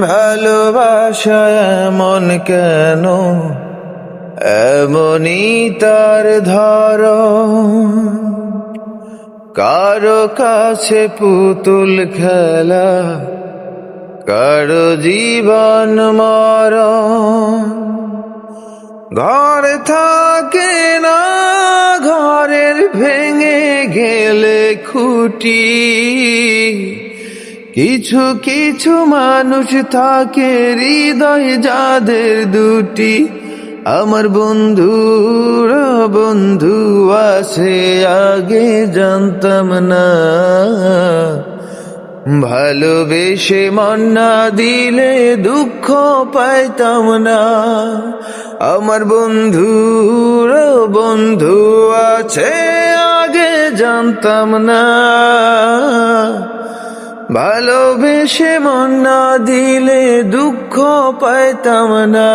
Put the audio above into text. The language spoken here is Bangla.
ভালোবাসা এমন কেন? এমনই তার ধর কারও কাছে পুতুল খেলা, কারও জীবন মর ঘর থাকে না, ঘরের ভেঙে গেলে খুঁটি। কিছু কিছু মানুষ থাকে হৃদয় যাদের দুটি। আমার বন্ধুর বন্ধু আছে, আগে জানতাম না। ভালোবেসে মন না দিলে দুঃখ পাইতাম না। আমার বন্ধুর বন্ধু আছে, আগে জানতাম না। ভালোবেসে মন না দিলে দুঃখ পাইতাম না।